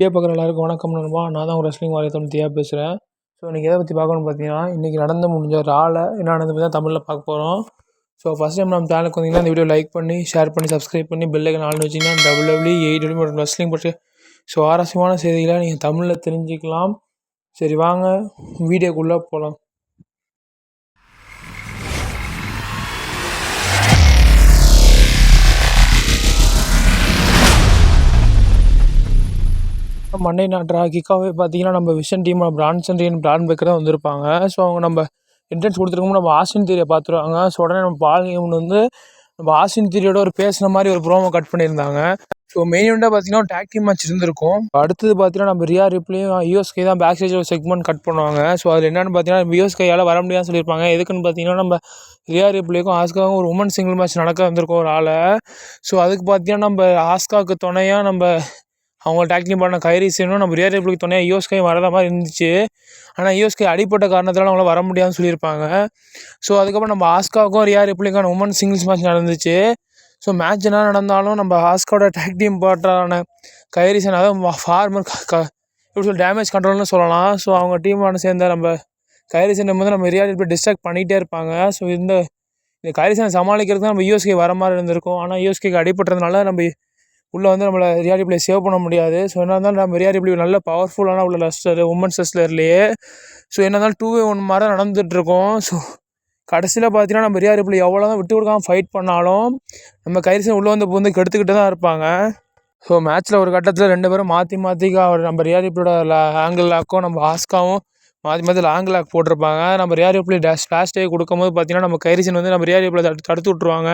Video பார்க்குற எல்லாருக்கும் வணக்கம் நண்பா. நான் தான் உங்கள் ரெஸ்லிங் வாரியத்தம் தியா பேசுகிறேன் ஸோ இன்றைக்கி எதை பற்றி பார்க்கணும்னு பார்த்தீங்கன்னா இன்றைக்கி நடந்து முடிஞ்ச ராலை என்ன நடந்து தான் தமிழில் பார்க்க போகிறோம் ஸோ ஃபஸ்ட் டைம் நம்ம சேனலுக்கு வந்தீங்கன்னா இந்த வீடியோ லைக் பண்ணி ஷேர் பண்ணி சப்ஸ்கிரைப் பண்ணி பெல்லைக்கு நாலு வச்சிங்கன்னா டபுள் டபுள்யூ எயிட் டபுள்யூ மற்றும் ரெஸ்லிங் பற்றி சுவாரஸ்யமான செய்திகளை நீங்கள் தமிழில் தெரிஞ்சுக்கலாம். சரி வாங்க வீடியோக்குள்ளே போகலாம் மண்டே நாட் ரா பார்த்தீங்கன்னா நம்ம vision team Bronson team Bron Breakker தான் வந்திருப்பாங்க. ஸோ அவங்க நம்ம என்ட்ரன்ஸ் கொடுத்துருக்கோம் நம்ம ஆசின் தீரியை பார்த்துருவாங்க. ஸோ உடனே நம்ம பால் கேம்னு வந்து நம்ம ஆசின் தீரியோட ஒரு பேசுன மாதிரி ஒரு ப்ரோமோ கட் பண்ணியிருந்தாங்க. ஸோ மெயின் இவெண்ட்டாக பார்த்தீங்கன்னா டேக் டீம் மேட்ச் இருந்திருக்கும். அடுத்தது பார்த்தீங்கன்னா நம்ம ரியா ரிப்ளையும் யூஎஸ்கே தான் பேக் ஸ்டேஜ் ஒரு செக்மெண்ட் கட் பண்ணுவாங்க. ஸோ அதில் என்னென்னு பார்த்தீங்கன்னா யூஎஸ்கேயால் வர முடியாதுன்னு சொல்லியிருப்பாங்க. எதுக்குன்னு பார்த்தீங்கன்னா நம்ம ரியா ரிப்ளைக்கும் ஆஸ்காவும் ஒரு உமன் சிங்கிள் மேட்ச் நடக்க வந்திருக்கோம் ஒரு ஆளை. ஸோ அதுக்கு பார்த்தீங்கன்னா நம்ம ஆஸ்காவுக்கு துணையாக நம்ம அவங்க டேக்லிங் பண்ண கைரிசனும் நம்ம ரியர் ரிப்ளுக்கு துணையாக யூஎஸ்கே வரத மாதிரி இருந்துச்சு. ஆனால் யூஎஸ்கே அடிப்பட்ட காரணத்தால் அவங்களால வர முடியாதுன்னு சொல்லியிருப்பாங்க. ஸோ அதுக்கப்புறம் நம்ம ஆஸ்காவுக்கும் ரியார் ரிப்ளிக்கான உமன் சிங்கிள்ஸ் மேட்ச் நடந்துச்சு. ஸோ மேட்ச் என்ன நடந்தாலும் நம்ம ஆஸ்காவோட டேக் டீம் பார்ட்டரான கைரிசன் அதாவது ஃபார்மர் க எப்படி சொல்லி டேமேஜ் கண்ட்ரோல்னு சொல்லலாம். ஸோ அவங்க டீமோட சேர்ந்த நம்ம கைரிசன் வந்து நம்ம ரியார் ரிப்ளை டிஸ்ட்ராக்ட் பண்ணிகிட்டே இருப்பாங்க. ஸோ இந்த இந்த கைரிசனை சமாளிக்கிறதுக்கு நம்ம யூஎஸ்கே வர மாதிரி இருந்திருக்கும். ஆனால் யூஎஸ்கேக்கு அடிப்பட்டதுனால நம்ம உள்ளே வந்து நம்மளை ரியாலிட்டி பிளே சேவ் பண்ண முடியாது. ஸோ என்ன இருந்தாலும் நம்ம ரியாலிட்டி பிளே நல்ல பவர்ஃபுல்லான உள்ள லஸ்டர் உமன்ஸ் லெஸ்லர்லேயே ஸோ என்ன இருந்தாலும் டூ வே ஒன் மாதிரி தான் நடந்துகிட்ருக்கோம் ஸோ கடைசியில் பார்த்தீங்கன்னா நம்ம ரியாலிட்டி பிளே எவ்வளோ தான் விட்டு கொடுக்காமல் ஃபைட் பண்ணாலும் நம்ம கைரிசன் உள்ளே வந்து வந்து கெடுத்துக்கிட்டு தான் இருப்பாங்க. ஸோ மேட்ச்சில் ஒரு கட்டத்தில் ரெண்டு பேரும் மாற்றி மாற்றி அவர் நம்ம ரியாலிட்டியோட ஆங்கிள் லாக்கும் நம்ம ஆஸ்காவும் மாற்றி மாற்றி லாங் லாக் போட்டிருப்பாங்க. நம்ம ரியாரிப்ளி டேஷ் ஃப்ளாஷ் டே கொடுக்கும்போது பார்த்தீங்கன்னா நம்ம கைரிசன் வந்து நம்ம ரியாரிப்பில் தடுத்து தடுத்து விட்ருவாங்க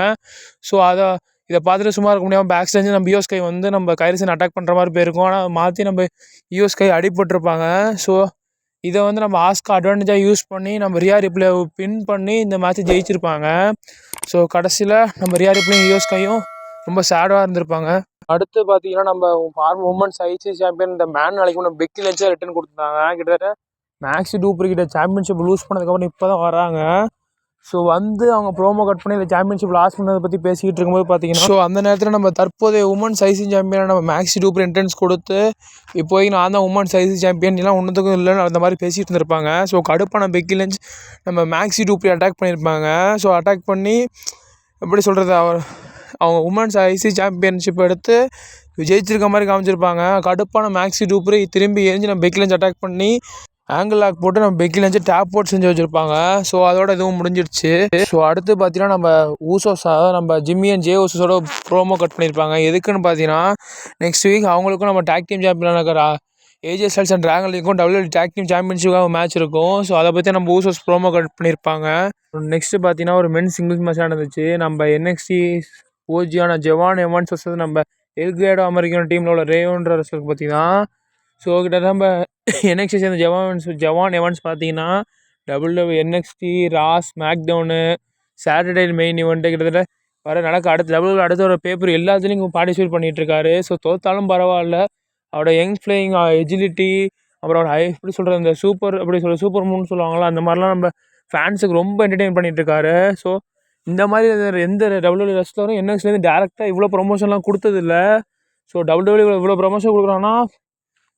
ஸோ அதை இதை பார்த்துட்டு சும்மா இருக்க முடியாமல் பேக் ஸ்டேஜ் நம்ம யூஎஸ்கை வந்து நம்ம கைரிசன் அட்டாக் பண்ணுற மாதிரி போயிருக்கோம். ஆனால் மாற்றி நம்ம யூஎஸ்கை அடிபட்டிருப்பாங்க. ஸோ இதை வந்து நம்ம ஆஸ்கா அட்வான்டேஜாக யூஸ் பண்ணி நம்ம ரியா ரிப்ளே பின் பண்ணி இந்த மேட்ச்சை ஜெயிச்சிருப்பாங்க. ஸோ கடைசியில் நம்ம ரியா ரிப்ளையும் யூஎஸ்கையும் ரொம்ப சேடாக இருந்திருப்பாங்க. அடுத்து பார்த்தீங்கன்னா நம்ம ஃபார்ம் உமன்ஸ் ஐசி சாம்பியன் இந்த மேன் நாளைக்கு நம்ம பெக்கி லஞ்சா ரிட்டர்ன் கொடுத்துருந்தாங்க. கிட்டத்தட்ட மேக்ஸி டூப்பர் கிட்ட சாம்பியன்ஷிப் லூஸ் பண்ணதுக்கப்புறம் இப்போ தான் வராங்க. ஸோ வந்து அவங்க ப்ரோமோ கட் பண்ணி இந்த சாம்பியன்ஷிப் லாஸ் பண்ணதை பற்றி பேசிக்கிட்டு இருக்கும்போது பார்த்தீங்கன்னா ஸோ அந்த நேரத்தில் நம்ம தற்போதைய உமன் சைசிங் சாம்பியனை நம்ம மேக்ஸி டூப்பர் என்ட்ரன்ஸ் கொடுத்து இப்போதைக்கு நான் தான் உமன் சைசிங் சாம்பியன் எல்லாம் ஒன்றுத்துக்கும் இல்லைன்னு அந்த மாதிரி பேசிகிட்டு இருந்திருப்பாங்க. ஸோ கடுப்பான பெக்கி நம்ம மேக்ஸி டூப்பரி அட்டாக் பண்ணியிருப்பாங்க. ஸோ அட்டாக் பண்ணி எப்படி சொல்கிறது அவர் அவங்க உமன்ஸ் ஐசி சாம்பியன்ஷிப் எடுத்து ஜெயிச்சிருக்க மாதிரி காமிச்சிருப்பாங்க. கடுப்பான மேக்ஸி டூப்பரி திரும்பி எரிஞ்சு நம்ம பெக்கி அட்டாக் பண்ணி ஆங்கிள் லாக் போட்டு நம்ம பெக்கில் வச்சு டேப் போட்டு செஞ்சு வச்சுருப்பாங்க. ஸோ அதோட இதுவும் முடிஞ்சிடுச்சு ஸோ அடுத்து பார்த்தீங்கன்னா நம்ம ஊசோஸ் அதாவது நம்ம ஜிம்மி அண்ட் ஜே ஊசோஸோட ப்ரோமோ கட் பண்ணியிருப்பாங்க எதுக்குன்னு பார்த்தீங்கன்னா நெக்ஸ்ட் வீக் அவங்களுக்கும் நம்ம டேக் டீம் சாம்பியன் இருக்கிற ஏஜே ஸ்டைல்ஸ் அண்ட் ட்ராகன் லீக்கும் டபிள்யூ டேக் டீம் சாம்பியன்ஷிப்பாக மேட்ச் இருக்கும். ஸோ அதை பற்றி நம்ம ஊசோஸ் ப்ரோமோ கட் பண்ணியிருப்பாங்க நெக்ஸ்ட்டு பார்த்தீங்கன்னா ஒரு மென் சிங்கிள்ஸ் மேட்ச் நடந்துச்சு. நம்ம என்எக்ஸ்டி ஓஜியான ஜெவான் எவான்ஸ் வசதி நம்ம எல்கிரேடோ அமெரிக்கன் டீமில் உள்ள ரேவோன்ற ரசலுக்கு பார்த்தீங்கன்னா ஸோ கிட்ட நம்ம என்எக்ஸ்டி சேர்ந்த ஜவான்ஸ் ஜவான் எவன்ஸ் பார்த்தீங்கன்னா டபுள் டபுள் என்எக்ஸ்டி ராஸ் மேக்டவுனு சாட்டர்டே மெயின் இவெண்ட்டு கிட்டத்தட்ட வர நடக்க அடுத்த டபுள் அடுத்த ஒரு பேப்பர் எல்லாத்துலேயும் பார்ட்டிசிபேட் பண்ணிகிட்ருக்காரு ஸோ தோத்தாலும் பரவாயில்ல. அவரோட யங் ஃப்ளையிங் எஜிலிட்டி அப்புறம் ஹை எப்படி சொல்கிறது இந்த சூப்பர் எப்படி சொல்கிற சூப்பர் மூன் சொல்லுவாங்களா அந்த மாதிரிலாம் நம்ம ஃபேன்ஸுக்கு ரொம்ப என்டர்டெயின் பண்ணிகிட்ருக்காரு ஸோ இந்த மாதிரி எந்த டபுள்யூ ரெஸ்லரும் என்எக்ஸ்லேருந்து டேரெக்டாக இவ்வளோ ப்ரொமோஷன்லாம் கொடுத்ததில்ல. ஸோ டபுள் டபுள்யூ இவ்வளோ ப்ரொமோஷன் கொடுக்குறாங்கன்னா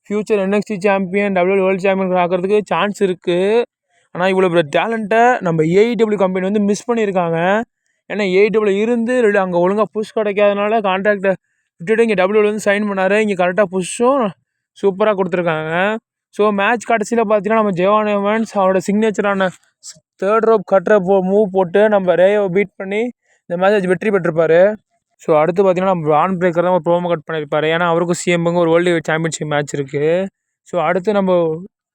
future NXT champion W world champion ஆகிறதுக்கு சான்ஸ் இருக்குது ஆனால் இவ்வளோ பெரிய டேலண்ட்டை நம்ம ஏஇடபிள்யூ கம்பெனி வந்து மிஸ் பண்ணியிருக்காங்க. ஏன்னா ஏஇடபிள்யூ இருந்து அங்கே ஒழுங்காக புஷ் கிடைக்காதனால கான்ட்ராக்டை விட்டுட்டு இங்கே டபிள்யூவில் வந்து சைன் பண்ணார். இங்கே கரெக்டாக புஷ்ஷும் சூப்பராக கொடுத்துருக்காங்க. ஸோ மேட்ச் கடைசியில் பார்த்தீங்கன்னா நம்ம ஜெவான் எவன்ஸ் அவரோட சிக்னேச்சரான தேர்ட் ரோப் கட்டுற போ மூவ் போட்டு நம்ம ரேயோ பீட் பண்ணி இந்த மேட்ச் வெற்றி பெற்றிருப்பார். ஸோ அடுத்து பார்த்தீங்கன்னா நம்ம ஆன் பிரேக்கர் தான் ஒரு ப்ரோமோ கட் பண்ணியிருப்பார் ஏன்னா அவருக்கும் சிஎம்முங்க ஒரு வேர்ல்டு சாம்பியன்ஷிப் மேட்ச் இருக்குது ஸோ அடுத்து நம்ம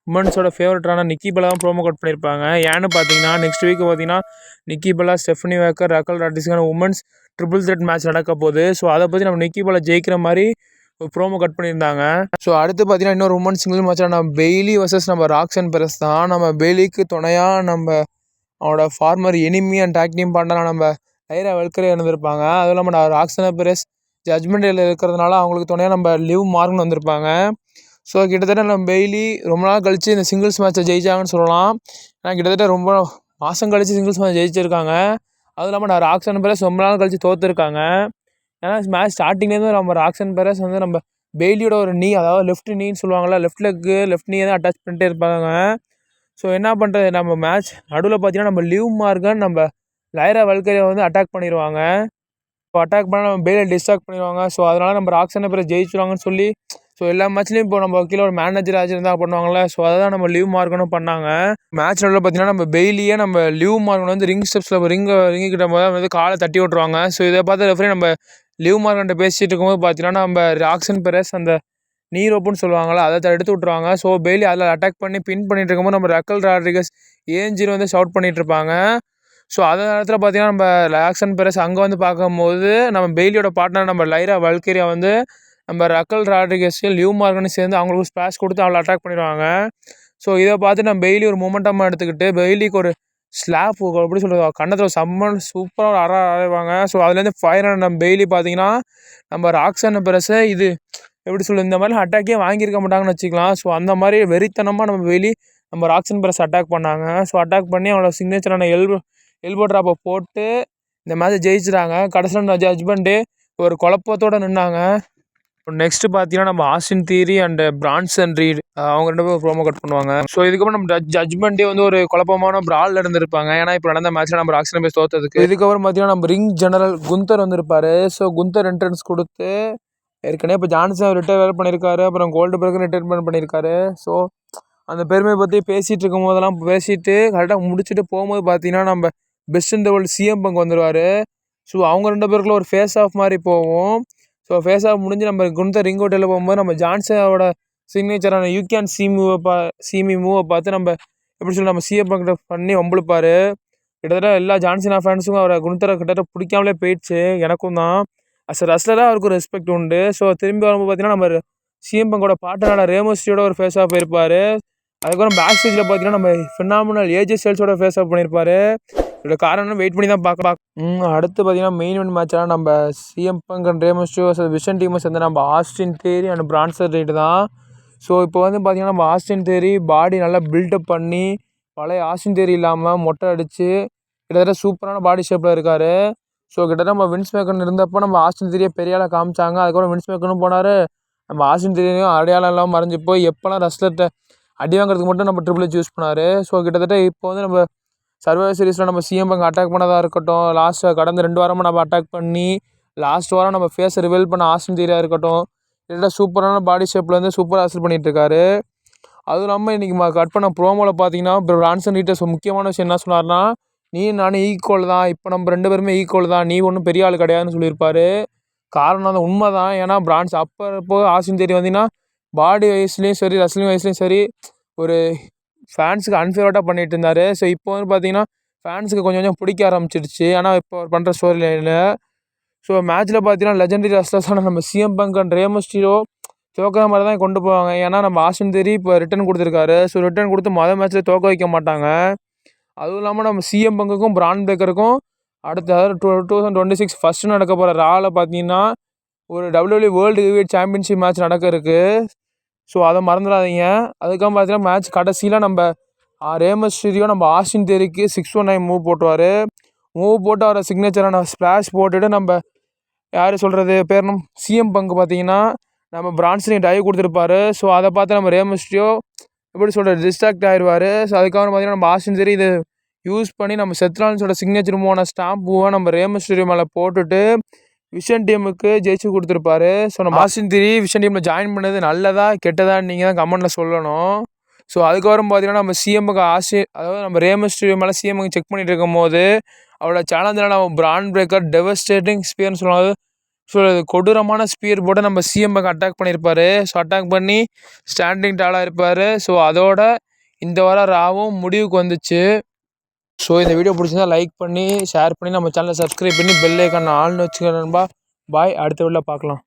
உமன்ஸோட ஃபேவரட்டான நிக்கி பலா தான் ப்ரோமோ கட் பண்ணியிருப்பாங்க ஏன்னு பார்த்தீங்கன்னா நெக்ஸ்ட் வீக் பார்த்தீங்கன்னா Nikki Bella Stephanie Vaquer Raquel ராட்டிஸ்க்கான women's triple threat match நடக்க போகுது. ஸோ அதை பற்றி நம்ம நிக்கி பலா ஜெயிக்கிற மாதிரி ஒரு ப்ரோமோ கட் பண்ணியிருந்தாங்க. ஸோ அடுத்து பார்த்தீங்கன்னா இன்னொரு உமன் சிங்கிள் மேட்சாக நம்ம பெய்லி வர்சஸ் நம்ம ராக்ஸன் பெரஸ் தான். நம்ம பெய்லிக்கு துணையாக நம்ம அவனோட former enemy and tag team பண்ணலாம் நம்ம ஐரா வெல்கரே இருந்திருப்பாங்க அதுவும் இல்லாமல் நான் ஆக்சனா பெரஸ் ஜட்மெண்ட் டேல இருக்கிறதுனால அவங்களுக்கு துணையாக நம்ம லிவ் மார்க்னு வந்திருப்பாங்க. ஸோ கிட்டத்தட்ட நம்ம பெய்லி ரொம்ப நாள் கழித்து இந்த சிங்கிள்ஸ் மேட்ச்சை ஜெயிச்சாங்கன்னு சொல்லலாம். ஏன்னா கிட்டத்தட்ட ரொம்ப மாதம் கழித்து சிங்கிள்ஸ் மேட்ச் ஜெயிச்சிருக்காங்க. அதுவும் இல்லாமல் நான் ராக்ஸன் பெரஸ் ரொம்ப நாள் கழித்து தோற்றுருக்காங்க ஏன்னா மேட்ச் ஸ்டார்டிங்லேருந்து நம்ம ராக்ஸன் பெரஸ் வந்து நம்ம பெய்லியோட ஒரு நீ அதாவது லெஃப்ட் நீன்னு சொல்லுவாங்கள்ல லெஃப்ட் லெக்கு லெஃப்ட் நீயை தான் அட்டாச் பண்ணிட்டே இருப்பாங்க. ஸோ என்ன பண்ணுறது நம்ம மேட்ச் நடுவில் பார்த்தீங்கன்னா நம்ம லிவ் மார்க்கன் நம்ம லைரா வல்கரியை வந்து அட்டாக் பண்ணிடுவாங்க இப்போ அட்டாக் பண்ணால் நம்ம பேலை டிஸ்ட்ராக்ட் பண்ணிடுவாங்க ஸோ அதனால் நம்ம ராக்ஸனை பேர் ஜெயிச்சிருவாங்கன்னு சொல்லி ஸோ எல்லா மேட்ச்லேயும் இப்போ நம்ம கீழே ஒரு மேனேஜர் ஆச்சு இருந்தால் பண்ணுவாங்கள்ல ஸோ அதை தான் நம்ம லீவ் மார்க்கணும் பண்ணாங்க. மேட்ச் நடுவில் பார்த்தீங்கன்னா நம்ம பெய்லியே நம்ம லீவ் மார்க்கணும் வந்து ரிங் ஸ்டெப்ஸில் ரிங் ரிங்கிக்கிட்ட போது வந்து காலை தட்டி விட்ருவாங்க ஸோ இதை பார்த்து ரெஃபரி நம்ம லீவ் மார்க்கன்ட்ட பேசிகிட்டு இருக்கும்போது பார்த்தீங்கன்னா நம்ம ராக்ஸன் பெரஸ் அந்த நீ ரோப்புன்னு சொல்லுவாங்களா அதை எடுத்து விட்ருவாங்க ஸோ பெய்லி அதில் அட்டாக் பண்ணி பின் பண்ணிட்டு இருக்கும்போது நம்ம ரக்கல் ராட்ரிகஸ் ஏஞ்சின்னு வந்து ஷவுட் பண்ணிகிட்டு இருப்பாங்க. ஸோ அந்த நேரத்தில் பார்த்தீங்கன்னா நம்ம லாக்சன் பெரஸ் அங்கே வந்து பார்க்கும்போது நம்ம பெய்லியோட பார்ட்னர் நம்ம லைரா வல்கேரியா வந்து நம்ம ரக்கல் ராட்ரிகஸையும் லியூ மார்கனும் சேர்ந்து அவங்களுக்கு ஸ்பேஷ் கொடுத்து அவளை அட்டாக் பண்ணிடுவாங்க. ஸோ இதை பார்த்து நம்ம பெய்லி ஒரு மூமெண்டமாக எடுத்துக்கிட்டு பெய்லிக்கு ஒரு ஸ்லாப் எப்படி சொல்கிறது கண்ணத்தில் செம்ம சூப்பராக ஒரு அற அறைவாங்க. ஸோ அதுலேருந்து ஃபயர் நம்ம பெய்லி பார்த்தீங்கன்னா நம்ம ராக்ஸன் பெரஸை இது எப்படி சொல்லுது இந்த மாதிரி அட்டாக்கே வாங்கியிருக்க மாட்டாங்கன்னு வச்சுக்கலாம். ஸோ அந்த மாதிரி வெறித்தனமாக நம்ம வெளி நம்ம ராக்ஸன் பிரஸ் அட்டாக் பண்ணாங்க. ஸோ அட்டாக் பண்ணி அவங்களோட சிக்னேச்சரான எல்போ எல்போ ட்ராப்பை போட்டு இந்த மேட்ச்சை ஜெயிச்சிட்டாங்க. கடைசியில் ஜட்ஜ்மெண்ட்டு ஒரு குழப்பத்தோடு நின்னாங்க. நெக்ஸ்ட் பார்த்தீங்கன்னா நம்ம Austin Theory and Bronson Reed அவங்க ரெண்டு பேரும் ப்ரோமோ கட் பண்ணுவாங்க. ஸோ இதுக்கப்புறம் நம்ம ஜட்ஜ்மெண்ட்டே வந்து ஒரு குழப்பமான பிரால் இருந்திருப்பாங்க ஏன்னா இப்போ நடந்த மேட்ச்சில் நம்ம ஆக்ஷன் பேஸ் தோத்ததுக்கு. இதுக்கப்புறம் பார்த்தீங்கன்னா நம்ம ரிங் ஜெனரல் குந்தர் வந்திருப்பாரு. ஸோ குந்தர் என்ட்ரன்ஸ் கொடுத்து ஏற்கனவே இப்போ ஜான்சன் ரிட்டையர் பண்ணியிருக்காரு. அப்புறம் கோல்டு பிறகு ரிட்டையர்மெண்ட் பண்ணியிருக்காரு. ஸோ அந்த பெருமையை பற்றி பேசிகிட்டு இருக்கும் போதெல்லாம் பேசிட்டு கரெக்டாக முடிச்சுட்டு போகும்போது பார்த்தீங்கன்னா நம்ம பெஸ்ட் இந்த வேர்ல்டு சிஎம் பங்க் வந்துடுவார் ஸோ அவங்க ரெண்டு பேருக்குள்ள ஒரு ஃபேஸ் ஆஃப் மாதிரி போவோம் ஸோ ஃபேஸ் ஆஃப் முடிஞ்சு நம்ம குண்டர் ரிங் ஹோட்டலில் போகும்போது நம்ம ஜான்சனோட சிக்னேச்சரான யூ கேன் சி மூவை பா சிமி மூவை பார்த்து நம்ம எப்படி சொல்லி நம்ம சிஎம் பங்கிட்ட பண்ணி வம்புழுப்பார். கிட்டத்தட்ட எல்லா ஜான்சனா ஃபேன்ஸுக்கும் அவரை குணத்தரை கிட்டத்தட்ட பிடிக்காமலே போயிடுச்சு. எனக்கும் தான். அஸ் ரஸ்லராக அவருக்கு ஒரு ரெஸ்பெக்ட் உண்டு. ஸோ திரும்பி வரும்போது பார்த்தீங்கன்னா நம்ம சிஎம் பங்கோட பாட்டனான ரேமோஸ்டியோட ஒரு ஃபேஸ் ஆஃப் போயிருப்பார். அதுக்கப்புறம் பேக் ஸ்டேஜில் பார்த்தீங்கன்னா நம்ம ஃபினாமினல் ஏஜே சேல்ஸோட ஃபேஸ் ஆஃப் பண்ணியிருப்பார். இதோட காரணம் வெயிட் பண்ணி தான் பார்க்க பார்க்க அடுத்து பார்த்தீங்கன்னா மெயின் ஒன் மேட்ச்லாம் நம்ம சிஎம் பங்க் அண்ட் விஷன் டீமை சேர்ந்து நம்ம Austin Theory and Bronson Reed தான். ஸோ இப்போ வந்து பார்த்தீங்கன்னா நம்ம ஆஸ்டின் தேரி பாடி நல்லா பில்டப் பண்ணி பழைய ஆஸ்டின் தேரி இல்லாமல் மொட்டை அடித்து கிட்டத்தட்ட சூப்பரான பாடி ஷேப்பில் இருக்கார். ஸோ கிட்டத்தட்ட நம்ம வின்ஸ் மேக்கன் இருந்தப்போ நம்ம ஆஸ்டின் தேரியை பெரிய ஆளாக காமிச்சாங்க. அதுக்கப்புறம் வின்ஸ் மேக்கனும் போனார். நம்ம ஆஸ்டின் தேரியும் அடையாளம் இல்லாமல் மறைஞ்சு போய் எப்போல்லாம் ரஸ்லர்கிட்ட அடி வாங்குறதுக்கு மட்டும் நம்ம ட்ரிபிள் ஹெச் யூஸ் பண்ணார். ஸோ கிட்டத்தட்ட இப்போ வந்து நம்ம சர்வைவர் சீரீஸில் நம்ம சிஎம் பங்க் அட்டாக் பண்ணதாக இருக்கட்டும் லாஸ்ட்டாக கடந்த ரெண்டு வாரமாக நம்ம அட்டாக் பண்ணி லாஸ்ட் வாரம் நம்ம ஃபேஸை ரிவீல் பண்ண ஆஸ்டின் தேரியாக இருக்கட்டும் இதெல்லாம் சூப்பரான பாடி ஷேப்பில் வந்து சூப்பராக ஹாசில் பண்ணிட்டு அதுவும் இல்லாமல் இன்றைக்கி கட் பண்ண ப்ரோமோவில் பார்த்தீங்கன்னா இப்போ ரான்சன் ரீட்டர்ஸ் முக்கியமான விஷயம் என்ன சொன்னார்னா நீ நானும் ஈக்குவல் தான் இப்போ நம்ம ரெண்டு பேருமே ஈக்குவல் தான் நீ ஒன்றும் பெரிய ஆள் கிடையாதுன்னு சொல்லியிருப்பாரு. காரணம் அந்த உண்மை தான் ஏன்னா பிரான்ஸ் அப்போ இப்போ ஆசின் தேரி வந்தீங்கன்னா பாடி வயசுலேயும் சரி ரஸ்லிங் வயசுலேயும் சரி ஒரு ஃபேன்ஸுக்கு அன்ஃபேவரட்டாக பண்ணிகிட்டு இருந்தார் ஸோ இப்போ வந்து பார்த்தீங்கன்னா ஃபேன்ஸுக்கு கொஞ்சம் கொஞ்சம் பிடிக்க ஆரம்பிச்சிடுச்சு. ஆனால் இப்போ அவர் பண்ணுற ஸ்டோரி லைனில் ஸோ மேட்ச்சில் பார்த்தீங்கன்னா லெஜண்டரி ரஸ்லர்ஸான நம்ம CM Punk and Rey Mysterio தோக்கிற மாதிரி தான் கொண்டு போவாங்க. ஏன்னா நம்ம ஆசின் தேரி இப்போ ரிட்டர்ன் கொடுத்துருக்காரு. ஸோ ரிட்டர்ன் கொடுத்து மொதல் மேட்ச்சில் தோக்க வைக்க மாட்டாங்க. அதுவும் இல்லாமல் நம்ம சிஎம் பங்குக்கும் பிரான் பேக்கருக்கும் அடுத்த அதாவது two two thousand twenty six first நடக்க போகிற ராவில் பார்த்தீங்கன்னா ஒரு WWE world heavyweight championship match நடக்க இருக்குது ஸோ அதை மறந்துடாதீங்க. அதுக்கப்புறம் பார்த்தீங்கன்னா மேட்ச் கடைசியில் நம்ம ரேமஸ் ஸ்ரீயோ நம்ம ஆஸ்டின் தேரிக்கு சிக்ஸ் ஒன் நைன் மூவ் போட்டுவார். மூவ் போட்டு அவரை சிக்னேச்சரான ஸ்ப்ளாஷ் போட்டுட்டு நம்ம யார் சொல்கிறது பேர் நம்ம சிஎம் பங்கு பார்த்தீங்கன்னா நம்ம பிரான்ஸ்லையும் டைவ் கொடுத்துருப்பாரு. ஸோ அதை பார்த்து நம்ம ரேமஸ்டியோ எப்படி சொல்கிறது டிஸ்ட்ராக்ட் ஆயிடுவார் ஸோ அதுக்கப்புறம் பார்த்தீங்கன்னா நம்ம ஆஸ்டின் தேரி இது யூஸ் பண்ணி நம்ம செத்ரான்ஸோட சிக்னேச்சர் மூவான ஸ்டாம்ப் பூவை நம்ம ரேமஸ்டியோ மேலே போட்டுட்டு விஷன் டீமுக்கு ஜெயிச்சு கொடுத்துருப்பாரு. ஸோ நம்ம ஆஸ்டின் திரி விஷன் டீமில் ஜாயின் பண்ணது நல்லதா கெட்டதா நீங்கள் தான் கமெண்ட்டில் சொல்லணும். ஸோ அதுக்கப்புறம் பார்த்தீங்கன்னா நம்ம சிஎம்முக்கு ஆசி அதாவது நம்ம ரேமஸ் ஸ்டூடியோ மேலே சிஎம்முக்கு செக் பண்ணிட்டு இருக்கும்போது அவரோட சேலஞ்சில் நம்ம பிராண்ட் பிரேக்கர் டெவஸ்டேட்டிங் ஸ்பியர்னு சொல்லுவாங்க. ஸோ கொடூரமான ஸ்பியர் போட்டு நம்ம சிஎம்முக்கு அட்டாக் பண்ணியிருப்பாரு ஸோ அட்டாக் பண்ணி ஸ்டாண்டிங் டாலாக இருப்பார். ஸோ அதோட இந்த வாரம் ராவும் முடிவுக்கு வந்துச்சு. ஸோ இந்த வீடியோ பிடிச்சிருந்தா லைக் பண்ணி ஷேர் பண்ணி நம்ம சேனலை சப்ஸ்கிரைப் பண்ணி பெல் ஐக்கான ஆள்னு வச்சுக்கிறேன்பா பாய் அடுத்த வீடியோவில் பார்க்கலாம்.